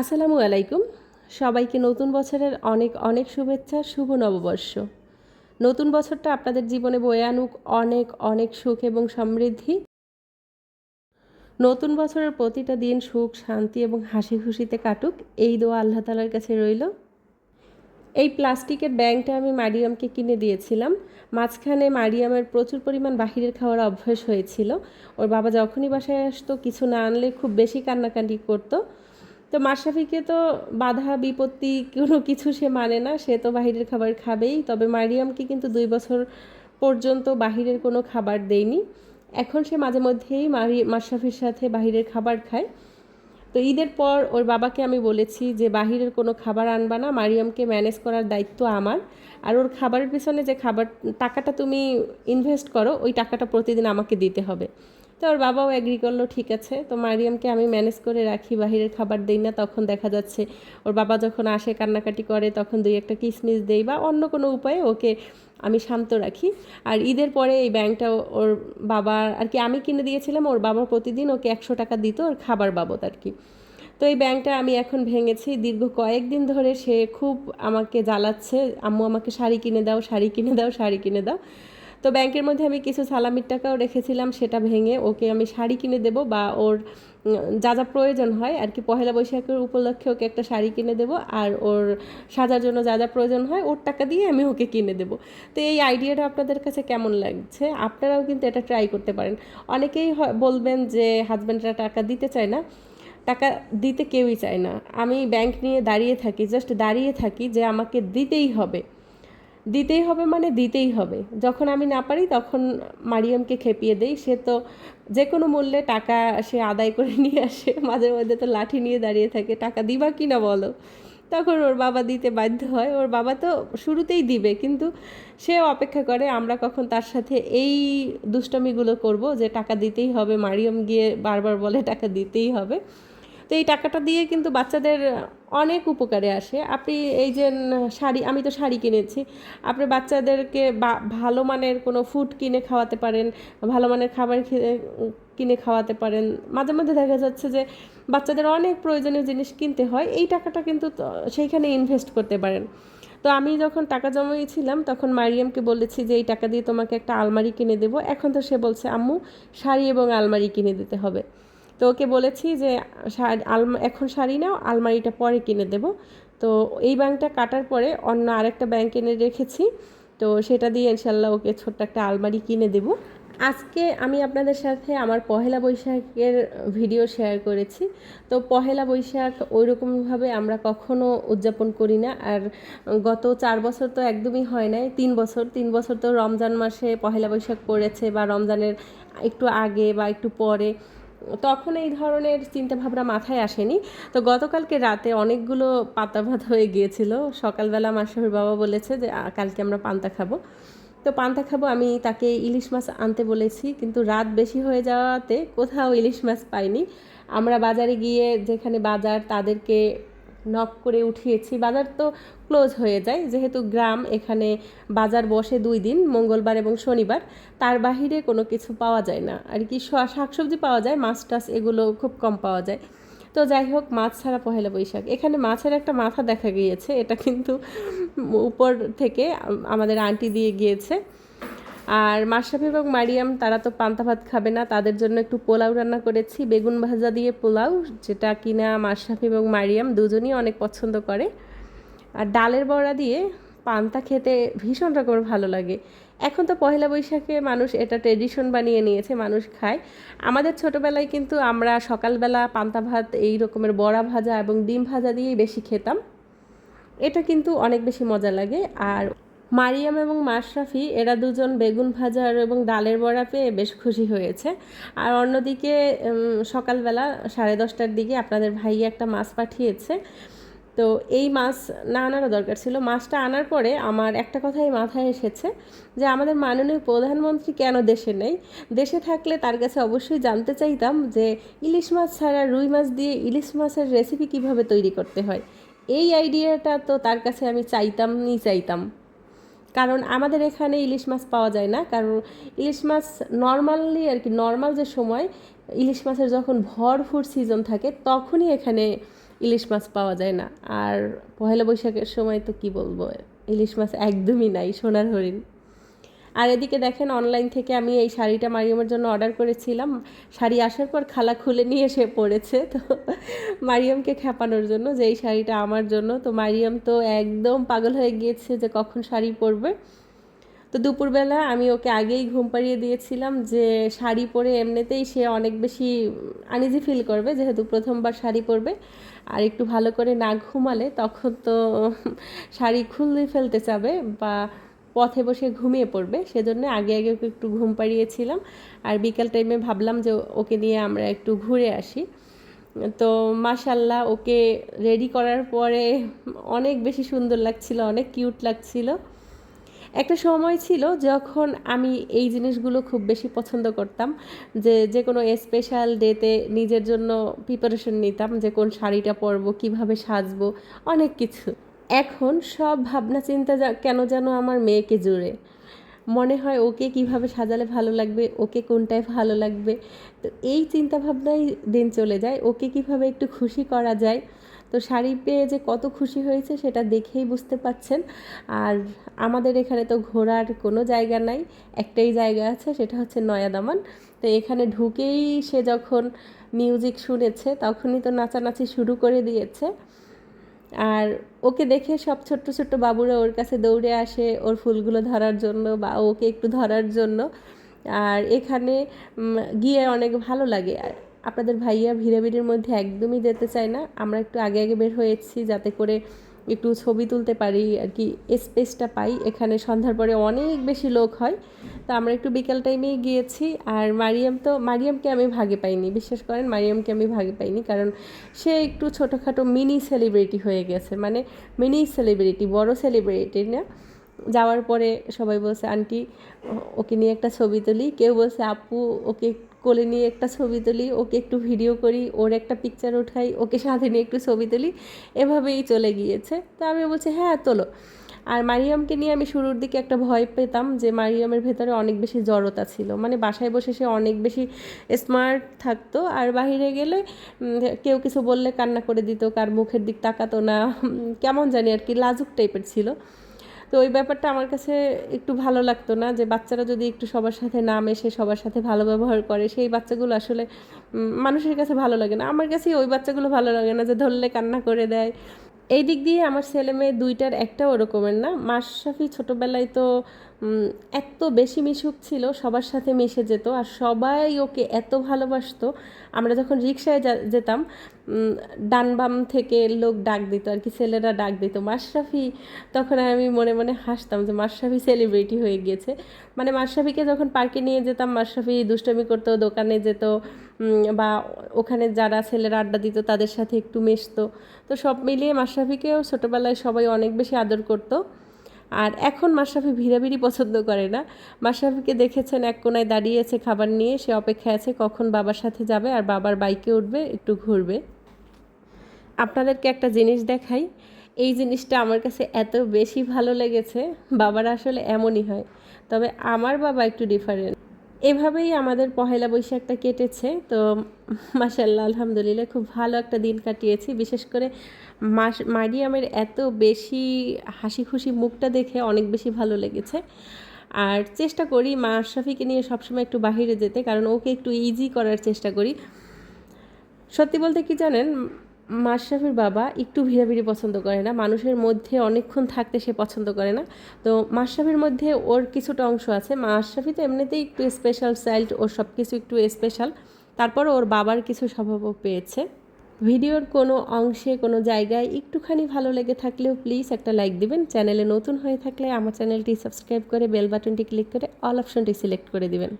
আসসালামু আলাইকুম। সবাইকে নতুন বছরের অনেক অনেক শুভেচ্ছা, শুভ নববর্ষ। নতুন বছরটা আপনাদের জীবনে বয়ে আনুক অনেক অনেক সুখ এবং সমৃদ্ধি। নতুন বছরের প্রতিটা দিন সুখ, শান্তি এবং হাসি খুশিতে কাটুক, এই দোয়া আল্লাহ তালার কাছে রইল। এই প্লাস্টিকের ব্যাংকটা আমি মারিয়ামকে কিনে দিয়েছিলাম। মাঝখানে মারিয়ামের প্রচুর পরিমাণ বাহিরের খাওয়ার অভ্যাস হয়েছিল। ওর বাবা যখনই বাসায় আসতো, কিছু না আনলে খুব বেশি কান্নাকাটি করতো। তো মাশরাফিকে তো বাধা, বিপত্তি কোনো কিছু সে মানে না। সে তো বাহিরের খাবার খাবেই। তবে মারিয়ামকে কিন্তু দুই বছর পর্যন্ত বাহিরের কোনো খাবার দেয়নি। এখন সে মাঝে মধ্যেই মারি, মাশরাফির সাথে বাহিরের খাবার খায়। তো ঈদের পর ওর বাবাকে আমি বলেছি যে, বাহিরের কোনো খাবার আনবা না। মারিয়ামকে ম্যানেজ করার দায়িত্ব আমার। আর ওর খাবারের পিছনে যে খাবার, টাকাটা তুমি ইনভেস্ট করো, ওই টাকাটা প্রতিদিন আমাকে দিতে হবে। তো ওর বাবাও অ্যাগ্রি করল, ঠিক আছে, তো মারিয়ামকে আমি ম্যানেজ করে রাখি, বাহিরের খাবার দিই না। তখন দেখা যাচ্ছে ওর বাবা যখন আসে, কান্নাকাটি করে, তখন দুই একটা কিসমিস দেই বা অন্য কোনো উপায়ে ওকে আমি শান্ত রাখি। আর ঈদের পরে এই ব্যাংকটা ওর বাবা আর কি আমি কিনে দিয়েছিলাম, ওর বাবা প্রতিদিন ওকে একশো টাকা দিত ওর খাবার বাবদ আর কি। তো এই ব্যাংকটা আমি এখন ভেঙেছি। দীর্ঘ কয়েকদিন ধরে সে খুব আমাকে জ্বালাচ্ছে, আম্মু, আমাকে শাড়ি কিনে দাও, শাড়ি কিনে দাও, শাড়ি কিনে দাও। তো ব্যাংকের মধ্যে আমি কিছু সালামির টাকাও রেখেছিলাম, সেটা ভেঙে ওকে আমি শাড়ি কিনে দেবো বা ওর যা যা প্রয়োজন হয়, আর কি পহেলা বৈশাখের উপলক্ষে ওকে একটা শাড়ি কিনে দেবো, আর ওর সাজার জন্য যা যা প্রয়োজন হয়, ওর টাকা দিয়ে আমি ওকে কিনে দেবো। তো এই আইডিয়াটা আপনাদের কাছে কেমন লাগছে? আপনারাও কিন্তু এটা ট্রাই করতে পারেন। অনেকেই বলবেন যে হাজব্যান্ডরা টাকা দিতে চায় না, টাকা দিতে কেউই চায় না। আমি ব্যাংক নিয়ে দাঁড়িয়ে থাকি, জাস্ট দাঁড়িয়ে থাকি যে আমাকে দিতেই হবে। দিতেই হবে মানে দিতেই হবে। যখন আমি না পারি তখন মারিয়ামকে খেপিয়ে দেই। সে তো যে কোনো মূল্যে টাকা সে আদায় করে নিয়ে আসে। মাঝে মধ্যে তো লাঠি নিয়ে দাঁড়িয়ে থাকে। টাকা দিবা কি না বলো? তখন ওর বাবা দিতে বাধ্য হয়। ওর বাবা তো শুরুতেই দিবে কিন্তু সে অপেক্ষা করে, আমরা কখন তার সাথে এই দুষ্টমিগুলো করব যে টাকা দিতেই হবে, মারিয়াম গিয়ে বারবার বলে টাকা দিতেই হবে। তো এই টাকাটা দিয়ে কিন্তু বাচ্চাদের অনেক উপকারে আসে। আপনি এই যে শাড়ি, আমি তো শাড়ি কিনেছি। আপনি বাচ্চাদেরকে ভালো মানের কোনো ফুড কিনে খাওয়াতে পারেন, ভালো মানের খাবার কিনে খাওয়াতে পারেন। মাঝে মধ্যে দেখা যাচ্ছে যে, বাচ্চাদের অনেক প্রয়োজনীয় জিনিস কিনতে হয়, এই টাকাটা কিন্তু সেইখানে ইনভেস্ট করতে পারেন। তো আমি যখন টাকা জমিয়েছিলাম, তখন মারিয়ামকে বলেছি যে, এই টাকা দিয়ে তোমাকে একটা আলমারি কিনে দেবো। এখন তো সে বলছে, আম্মু, শাড়ি এবং আলমারি কিনে দিতে হবে। তো ওকে বলেছি যে এখন শাড়ি নাও, আলমারিটা পরে কিনে দেব। তো এই ব্যাংকটা কাটার পরে অন্য আরেকটা ব্যাংক এনে রেখেছি। তো সেটা দিয়ে ইনশাল্লাহ ওকে ছোট্ট একটা আলমারি কিনে দেব। আজকে আমি আপনাদের সাথে আমার পহেলা বৈশাখের ভিডিও শেয়ার করেছি। তো পহেলা বৈশাখ ওই রকমভাবে আমরা কখনো উদযাপন করি না। আর গত চার বছর তো একদমই হয় নাই। তিন বছর তিন বছর তো রমজান মাসে পহেলা বৈশাখ পড়েছে বা রমজানের একটু আগে বা একটু পরে। তখন এই ধরনের চিন্তাভাবনা মাথায় আসেনি। তো গতকালকে রাতে অনেকগুলো পাতা ভাত হয়ে গিয়েছিল। সকালবেলা আমার শহর বাবা বলেছে যে কালকে আমরা পান্তা খাব। তো পান্তা খাব আমি তাকে ইলিশ মাছ আনতে বলেছি, কিন্তু রাত বেশি হয়ে যাওয়াতে কোথাও ইলিশ মাছ পাইনি। আমরা বাজারে গিয়ে যেখানে বাজার তাদেরকে নক করে উঠিয়েছি। বাজার তো ক্লোজ হয়ে যায়। যেহেতু গ্রাম, এখানে বাজার বসে দুই দিন, মঙ্গলবার এবং শনিবার, তার বাহিরে কোনো কিছু পাওয়া যায় না। আর কি শাকসবজি পাওয়া যায় মাছ টাছ এগুলো খুব কম পাওয়া যায়। তো যাই হোক, মাছ ছাড়া পহেলা বৈশাখ। এখানে মাছের একটা মাথা দেখা গিয়েছে। এটা কিন্তু উপর থেকে আমাদের আন্টি দিয়ে গিয়েছে। আর মাশরাফি এবং মারিয়াম, তারা তো পান্তা ভাত খাবে না, তাদের জন্য একটু পোলাও রান্না করেছি, বেগুন ভাজা দিয়ে পোলাও, যেটা কিনা মাশরাফি এবং মারিয়াম দুজনই অনেক পছন্দ করে। আর ডালের বড়া দিয়ে পান্তা খেতে ভীষণ রকমের ভালো লাগে। এখন তো পয়লা বৈশাখে মানুষ এটা ট্রেডিশন বানিয়ে নিয়েছে, মানুষ খায়। আমাদের ছোটোবেলায় কিন্তু আমরা সকালবেলা পান্তা ভাত, এই রকমের বড়া ভাজা এবং ডিম ভাজা দিয়েই বেশি খেতাম। এটা কিন্তু অনেক বেশি মজা লাগে, আর মারিয়াম এবং মাশরাফি, এরা দুজন বেগুন ভাজা এবং ডালের বড়া পেয়ে বেশ খুশি হয়েছে। আর অন্যদিকে সকালবেলা সাড়ে দশটার দিকে আপনাদের ভাই একটা মাছ পাঠিয়েছে। তো এই মাছ না আনারও দরকার ছিল। মাছটা আনার পরে আমার একটা কথাই মাথায় এসেছে যে, আমাদের মাননীয় প্রধানমন্ত্রী কেন দেশে নেই? দেশে থাকলে তার কাছে অবশ্যই জানতে চাইতাম যে, ইলিশ মাছ ছাড়া রুই মাছ দিয়ে ইলিশ মাছের রেসিপি কীভাবে তৈরি করতে হয়? এই আইডিয়াটা তো তার কাছে আমি চাইতামই চাইতাম। কারণ আমাদের এখানে ইলিশ মাছ পাওয়া যায় না, কারণ ইলিশ মাছ নর্মালি আর কি নর্মাল যে সময় ইলিশ মাছের যখন ভরফুর সিজন থাকে, তখনই এখানে ইলিশ মাছ পাওয়া যায় না। আর পহেলা বৈশাখের সময় তো কি বলব, ইলিশ মাছ একদমই নাই, সোনার হরিণ। আর এদিকে দেখেন অনলাইন থেকে আমি এই শাড়িটা মারিয়ামের জন্য অর্ডার করেছিলাম। শাড়ি আসার পর খালা খুলে নিয়ে এসে পড়েছে। তো মারিয়ামকে খেপানোর জন্য যে এই শাড়িটা আমার জন্য। তো মারিয়াম তো একদম পাগল হয়ে গিয়েছে যে কখন শাড়ি পরবে। তো দুপুরবেলা আমি ওকে আগেই ঘুম পাড়িয়ে দিয়েছিলাম যে শাড়ি পরে এমনিতেই সে অনেক বেশি আনিজি ফিল করবে, যেহেতু প্রথমবার শাড়ি পরবে। আর একটু ভালো করে না ঘুমালে তখন তো শাড়ি খুলে ফেলতে চাবে বা পথে বসে ঘুমিয়ে পড়বে। সেজন্য আগে আগে ওকে একটু ঘুম পাড়িয়েছিলাম। আর বিকাল টাইমে ভাবলাম যে ওকে নিয়ে আমরা একটু ঘুরে আসি। তো মাশাল্লাহ ওকে রেডি করার পরে অনেক বেশি সুন্দর লাগছিল, অনেক কিউট লাগছিল। একটা সময় ছিল যখন আমি এই জিনিসগুলো খুব বেশি পছন্দ করতাম, যে যে কোনো স্পেশাল ডেতে নিজের জন্য প্রিপারেশন নিতাম, যে কোন শাড়িটা পরবো, কীভাবে সাজবো, অনেক কিছু। এখন সব ভাবনা চিন্তা কেন যেন আমার মেয়েকে জুড়ে মনে হয় ওকে কীভাবে সাজালে ভালো লাগবে, ওকে কোনটায় ভালো লাগবে। তো এই চিন্তা ভাবনাই দিন চলে যায়, ওকে কীভাবে একটু খুশি করা যায়। তো শাড়ি পেয়ে যে কত খুশি হয়েছে সেটা দেখেই বুঝতে পাচ্ছেন। আর আমাদের এখানে তো ঘোরার কোনো জায়গা নাই, একটাই জায়গা আছে, সেটা হচ্ছে নয়াদামান। তো এখানে ঢুকেই সে যখন মিউজিক শুনেছে, তখনই তো নাচানাচি শুরু করে দিয়েছে। আর ওকে দেখে সব ছোট্ট ছোট্ট বাবুরা ওর কাছে দৌড়ে আসে ওর ফুলগুলো ধরার জন্য বা ওকে একটু ধরার জন্য। আর এখানে গিয়ে অনেক ভালো লাগে। আপনাদের ভাইয়া ভিড়াভিড়ির মধ্যে একদমই যেতে চায় না। আমরা একটু আগে আগে বের হয়েছি যাতে করে একটু ছবি তুলতে পারি আর কি, স্পেসটা পাই। এখানে সন্ধ্যার পরে অনেক বেশি লোক হয়। তো আমরা একটু বিকেল টাইমেই গিয়েছি। আর মারিয়াম তো, মারিয়ামকে আমি ভাগে পাইনি। বিশ্বাস করেন, মারিয়ামকে আমি ভাগে পাইনি। কারণ সে একটু ছোটোখাটো মিনি সেলিব্রিটি হয়ে গেছে। মানে মিনি সেলিব্রিটি বড় সেলিব্রিটি না। যাওয়ার পরে সবাই বলছে, আন্টি ওকে নিয়ে একটা ছবি তুলি। কেউ বলছে, আপু, ওকে কোলে নিয়ে একটা ছবি তুলি, ওকে একটু ভিডিও করি, ওর একটা পিকচার উঠাই, ওকে সাথে নিয়ে একটু ছবি তুলি, এভাবেই চলে গিয়েছে। তো আমি বলছি হ্যাঁ তোলো। আর মারিয়ামকে নিয়ে আমি শুরুর দিকে একটা ভয় পেতাম যে মারিয়ামের ভেতরে অনেক বেশি জড়তা ছিল। মানে বাসায় বসে সে অনেক বেশি স্মার্ট থাকতো। আর বাহিরে গেলে কেউ কিছু বললে কান্না করে দিত, কার মুখের দিক তাকাতো না কেমন জানি আর কি, লাজুক টাইপের ছিল। তো ওই ব্যাপারটা আমার কাছে একটু ভালো লাগতো না যে বাচ্চারা যদি একটু সবার সাথে না মেশে, সবার সাথে ভালো ব্যবহার করে, সেই বাচ্চাগুলো আসলে মানুষের কাছে ভালো লাগে না। আমার কাছে ওই বাচ্চাগুলো ভালো লাগে না যে ধরলে কান্না করে দেয়। এই দিক দিয়ে আমার ছেলে মেয়ে দুইটার একটাও ওরকমের না। মাশরাফি ছোটোবেলায় তো এত বেশি মিশুক ছিল, সবার সাথে মিশে যেত আর সবাই ওকে এত ভালোবাসতো। আমরা যখন রিক্সায় যেতাম ডান বাম থেকে লোক ডাক দিত আর কি, ছেলেরা ডাক দিত। মাশরাফি, তখন আমি মনে মনে হাসতাম যে মাশরাফি সেলিব্রিটি হয়ে গিয়েছে। মানে মাশরাফিকে যখন পার্কে নিয়ে যেতাম, মাশরাফি দুষ্টমি করতো, দোকানে যেত বা ওখানে যারা ছেলেরা আড্ডা দিত তাদের সাথে একটু মিশতো। তো সব মিলিয়ে মাশরাফিকেও ছোটোবেলায় সবাই অনেক বেশি আদর করতো। আর এখন মাশরাফি ভিড়াভিড়ি পছন্দ করে না। মাশরাফিকে দেখেছেন, এক কোনায় দাঁড়িয়েছে খাবার নিয়ে, সে অপেক্ষায় আছে কখন বাবার সাথে যাবে আর বাবার বাইকে উঠবে, একটু ঘুরবে। আপনাদেরকে একটা জিনিস দেখাই, এই জিনিসটা আমার কাছে এত বেশি ভালো লেগেছে, বাবার আসলে এমনই হয়। তবে আমার বাবা একটু ডিফারেন্ট এভাবেই আমাদের পহেলা বৈশাখটা কেটেছে। তো মাসাল্লাহ আলহামদুলিল্লাহ খুব ভালো একটা দিন কাটিয়েছি। বিশেষ করে মাস, মারিয়ামের এত বেশি হাসি খুশি মুখটা দেখে অনেক বেশি ভালো লেগেছে। আর চেষ্টা করি মা আশরাফিকে নিয়ে সবসময় একটু বাহিরে যেতে, কারণ ওকে একটু ইজি করার চেষ্টা করি। সত্যি বলতে কি জানেন মাশরাফির বাবা একটু ভিড়াভিড়ি পছন্দ করে না, মানুষের মধ্যে অনেকক্ষণ থাকতে সে পছন্দ করে না। তো মাশরাফির মধ্যে ওর কিছুটা অংশ আছে, মাশরাফি তো এমনিতেই একটু স্পেশাল চাইল্ড ওর সব কিছু একটু স্পেশাল তারপর ওর বাবার কিছু স্বভাবও পেয়েছে। ভিডিওর কোনো অংশে, কোনো জায়গায় একটুখানি ভালো লেগে থাকলেও প্লিজ একটা লাইক দিবেন। চ্যানেলে নতুন হয়ে থাকলে আমার চ্যানেলটি সাবস্ক্রাইব করে বেল বাটনটি ক্লিক করে অল অপশনটি সিলেক্ট করে দিবেন।